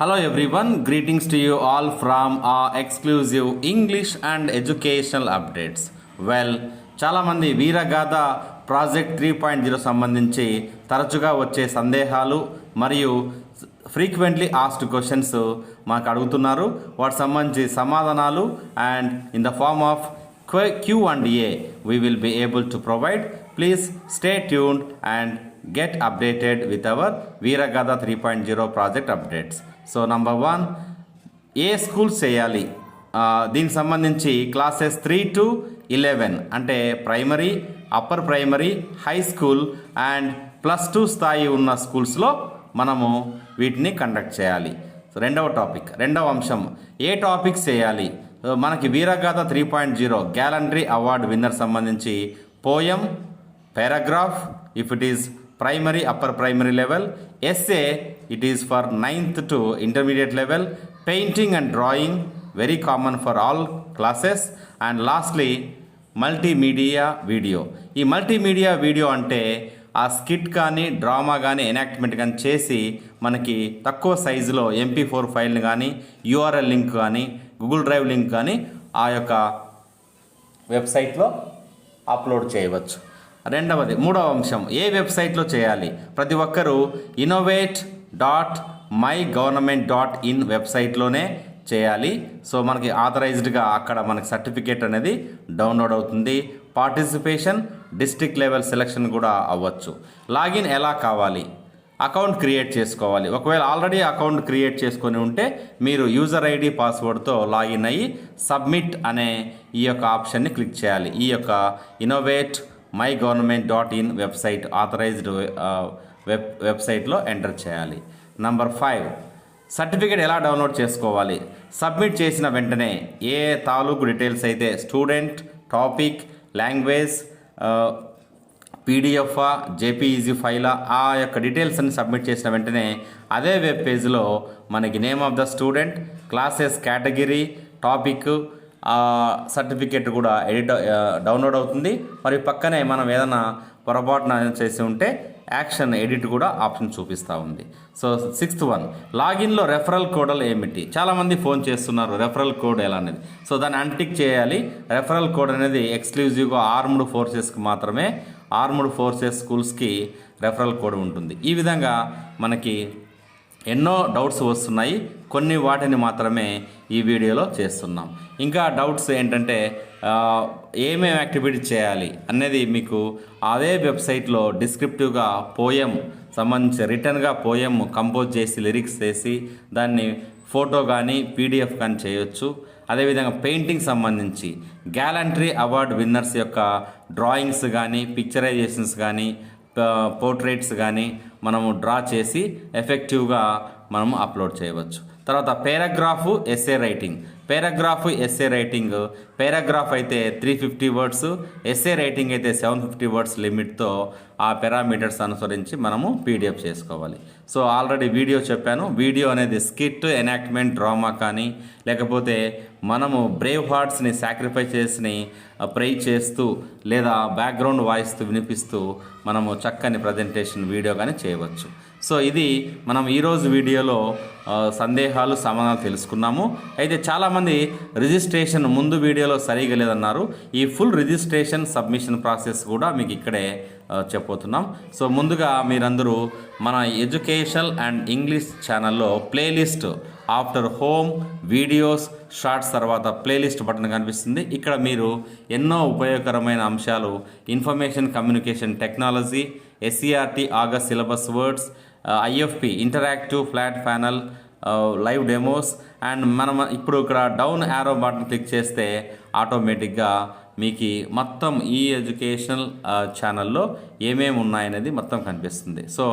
Hello everyone greetings to you all from a exclusive English and educational updates well చాలామంది Veergatha project three point zero సంబంధించి తరచుగా వచ్చే సందేహాలు మరియు frequently asked questions మాకు అడుగుతున్నారు. వాటి సంబంధించి సమాధానాలు and in the form of Q and A we will be able to provide please stay tuned and get updated with our Veeragatha three point zero project updates so number one A schools చేయాలి? దీనికి సంబంధించి classes three to eleven అంటే primary upper primary high school and plus two స్థాయి ఉన్న స్కూల్స్లో మనము వీటిని conduct చేయాలి. సో రెండవ టాపిక్ రెండవ అంశం ఏ టాపిక్స్ చేయాలి? మనకి Veeragatha three point zero gallantry award winner సంబంధించి poem paragraph if it is primary upper primary level essay it is for ninth to intermediate level painting and drawing very common for all classes and lastly multimedia video ఈ multimedia video అంటే ఆ skit కానీ drama కానీ enactment కానీ చేసి మనకి తక్కువ సైజులో ఎంపీ ఫోర్ ఫైల్ని కానీ యూఆర్ఎల్ లింక్ కానీ గూగుల్ డ్రైవ్ లింక్ కానీ ఆ యొక్క వెబ్సైట్లో అప్లోడ్ చేయవచ్చు. రెండవది మూడవ అంశం ఏ వెబ్సైట్లో చేయాలి? ప్రతి ఒక్కరూ innovate dot my government dot in వెబ్సైట్లోనే చేయాలి. సో మనకి ఆథరైజ్డ్గా అక్కడ మనకి సర్టిఫికేట్ అనేది డౌన్లోడ్ అవుతుంది. పార్టిసిపేషన్ డిస్ట్రిక్ట్ లెవెల్ సెలెక్షన్ కూడా అవ్వచ్చు. లాగిన్ ఎలా కావాలి? అకౌంట్ క్రియేట్ చేసుకోవాలి. ఒకవేళ ఆల్రెడీ అకౌంట్ క్రియేట్ చేసుకొని ఉంటే మీరు యూజర్ ఐడి పాస్వర్డ్తో లాగిన్ అయ్యి సబ్మిట్ అనే ఈ యొక్క ఆప్షన్ని క్లిక్ చేయాలి. ఈ యొక్క innovate my government dot in website authorized web వెబ్సైట్లో ఎంటర్ చేయాలి. నంబర్ ఫైవ్ సర్టిఫికేట్ ఎలా డౌన్లోడ్ చేసుకోవాలి? సబ్మిట్ చేసిన వెంటనే ఏ తాలూకు డీటెయిల్స్ అయితే student topic language PDF JPEG ఫైలా ఆ యొక్క డీటెయిల్స్ అన్ని సబ్మిట్ చేసిన వెంటనే అదే వెబ్ పేజ్లో మనకి name of the student classes category topic certificate కూడా ఎడిట్ డౌన్లోడ్ అవుతుంది. మరియు పక్కనే మనం ఏదైనా పొరపాటున చేసి ఉంటే యాక్షన్ ఎడిట్ కూడా ఆప్షన్ చూపిస్తూ ఉంది. సో సిక్స్త్ వన్ లాగిన్లో రెఫరల్ కోడలు ఏమిటి? చాలామంది ఫోన్ చేస్తున్నారు రెఫరల్ కోడ్ ఎలా అనేది. సో దాన్ని అన్టిక్ చేయాలి. రెఫరల్ కోడ్ అనేది ఎక్స్క్లూజివ్గా ఆర్మ్డ్ ఫోర్సెస్కి మాత్రమే ఆర్మ్డ్ ఫోర్సెస్ స్కూల్స్కి రెఫరల్ కోడ్ ఉంటుంది. ఈ విధంగా మనకి ఎన్నో డౌట్స్ వస్తున్నాయి. కొన్ని వాటిని మాత్రమే ఈ వీడియోలో చేస్తున్నాం. ఇంకా డౌట్స్ ఏంటంటే ఏమేమి యాక్టివిటీ చేయాలి అనేది మీకు అదే వెబ్సైట్లో డిస్క్రిప్టివ్గా పోయం సంబంధించి రిటర్న్గా పోయం కంపోజ్ చేసి లిరిక్స్ చేసి దాన్ని ఫోటో కానీ పీడిఎఫ్ కానీ చేయొచ్చు. అదేవిధంగా పెయింటింగ్ సంబంధించి గ్యాలంటరీ అవార్డ్ విన్నర్స్ యొక్క డ్రాయింగ్స్ కానీ పిక్చరైజేషన్స్ కానీ పోర్ట్రేట్స్ కానీ మనము డ్రా చేసి ఎఫెక్టివ్గా మనము అప్లోడ్ చేయవచ్చు. తర్వాత paragraph essay writing paragraph essay writing paragraph అయితే three fifty words essay writing అయితే సెవెన్ ఫిఫ్టీ వర్డ్స్ లిమిట్తో ఆ పారామీటర్స్ అనుసరించి మనము పీడిఎఫ్ చేసుకోవాలి. సో ఆల్రెడీ వీడియో చెప్పాను. వీడియో అనేది స్కిట్ ఎనాక్ట్మెంట్ డ్రామా కానీ లేకపోతే మనము బ్రేవ్ హార్ట్స్ని సాక్రిఫై చేసి ప్రే చేస్తూ లేదా బ్యాక్గ్రౌండ్ వాయిస్తూ వినిపిస్తూ మనము చక్కని ప్రజెంటేషన్ వీడియో కానీ చేయవచ్చు. సో ఇది మనం ఈరోజు వీడియోలో సందేహాలు సమాధానాలు తెలుసుకున్నాము. అయితే చాలామంది రిజిస్ట్రేషన్ ముందు వీడియోలో సరిగా లేదన్నారు. ఈ ఫుల్ రిజిస్ట్రేషన్ సబ్మిషన్ ప్రాసెస్ కూడా మీకు ఇక్కడే చెప్పబోతున్నాం. సో ముందుగా మీరందరూ మన ఎడ్యుకేషన్ అండ్ ఇంగ్లీష్ ఛానల్లో playlist after home videos shorts తర్వాత ప్లేలిస్ట్ బటన్ కనిపిస్తుంది. ఇక్కడ మీరు ఎన్నో ఉపయోగకరమైన అంశాలు information communication technology SCERT August syllabus words IFP interactive flat panel live demos and మనం ఇప్పుడు ఇక్కడ డౌన్ యారో బటన్ క్లిక్ చేస్తే ఆటోమేటిక్గా మీకు మొత్తం ఈ ఎడ్యుకేషనల్ ఛానల్లో ఏమేమి ఉన్నాయనేది మొత్తం కనిపిస్తుంది. సో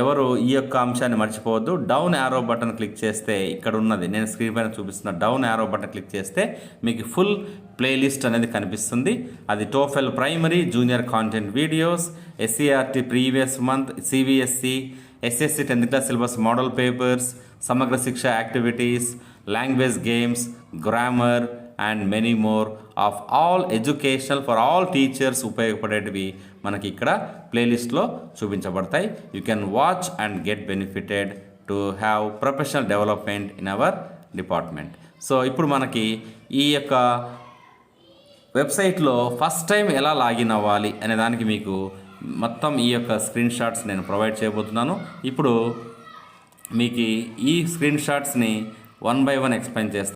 ఎవరు ఈ యొక్క అంశాన్ని మర్చిపోవద్దు. డౌన్ యారో బటన్ క్లిక్ చేస్తే ఇక్కడ ఉన్నది. నేను స్క్రీన్ పైన చూపిస్తున్న డౌన్ యారో బటన్ క్లిక్ చేస్తే మీకు ఫుల్ ప్లేలిస్ట్ అనేది కనిపిస్తుంది. అది TOEFL primary junior content videos SCERT previous month CBSE SSC tenth class syllabus model papers Samagra Shiksha activities language games grammar and many more of all educational for all teachers ఉపయోగపడేటివి మనకి ఇక్కడ ప్లేలిస్ట్లో చూపించబడతాయి. You can watch and get benefited to have professional development in our department so ఇప్పుడు మనకి ఈ యొక్క వెబ్సైట్లో first time ఎలా login అవ్వాలి అనే దానికి మీకు మొత్తం ఈ యొక్క స్క్రీన్ షాట్స్ నేను ప్రొవైడ్ చేయబోతున్నాను. ఇప్పుడు మీకు ఈ స్క్రీన్ షాట్స్ని వన్ బై వన్ ఎక్స్ప్లెయిన్ చేస్తాను